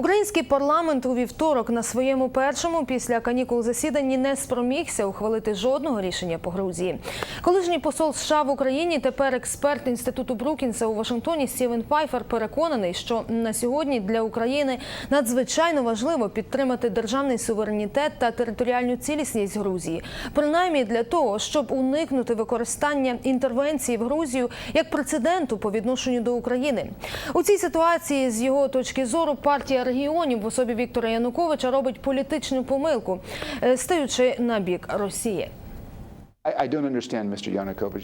Український парламент у вівторок на своєму першому після канікул засіданні не спромігся ухвалити жодного рішення по Грузії. Колишній посол США в Україні, тепер експерт інституту Брукінса у Вашингтоні Стівен Пайфер переконаний, що на сьогодні для України надзвичайно важливо підтримати державний суверенітет та територіальну цілісність Грузії, принаймні для того, щоб уникнути використання інтервенції в Грузію як прецеденту по відношенню до України. У цій ситуації, з його точки зору, партія регіонів в особі Віктора Януковича робить політичну помилку, е, стаючи на бік Росії.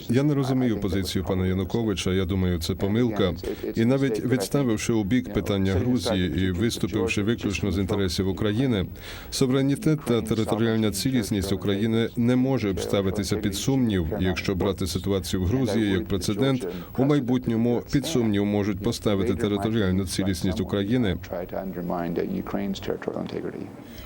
Я не розумію позицію пана Януковича. Я думаю, це помилка. І навіть відставивши у бік питання Грузії і виступивши виключно з інтересів України, суверенітет та територіальна цілісність України не може обставитися під сумнів. Якщо брати ситуацію в Грузії як прецедент, у майбутньому під сумнів можуть поставити територіальну цілісність України.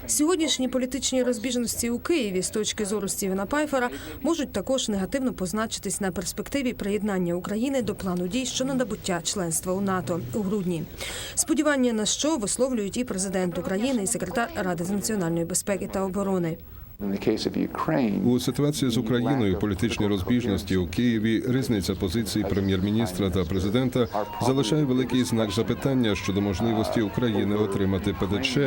Сьогоднішні політичні розбіжності у Києві з точки зору Стівена Пайфера можуть також негативно позначитись на перспективі приєднання України до плану дій щодо набуття членства у НАТО у грудні. Сподівання на що висловлюють і президент України, і секретар Ради з національної безпеки та оборони. У ситуації з Україною політичні розбіжності у Києві різниця позицій прем'єр-міністра та президента залишає великий знак запитання щодо можливості України отримати ПДЧ.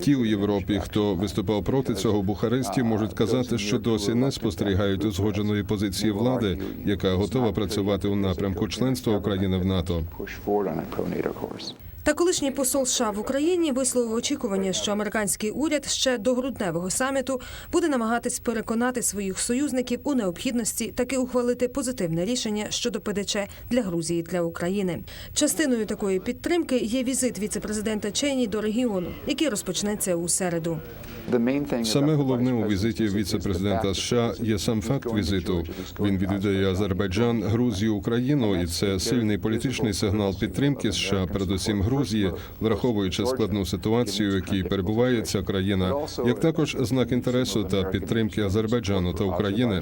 Ті у Європі, хто виступав проти цього в Бухаресті, можуть казати, що досі не спостерігають узгодженої позиції влади, яка готова працювати у напрямку членства України в НАТО. Та колишній посол США в Україні висловив очікування, що американський уряд ще до грудневого саміту буде намагатись переконати своїх союзників у необхідності таки ухвалити позитивне рішення щодо ПДЧ для Грузії для України. Частиною такої підтримки є візит віцепрезидента Чені до регіону, який розпочнеться у середу. Саме головне у візиті віце-президента США є сам факт візиту. Він відвідає Азербайджан, Грузію, Україну, і це сильний політичний сигнал підтримки США, передусім Грузії, враховуючи складну ситуацію, в якій перебуває ця країна, як також знак інтересу та підтримки Азербайджану та України.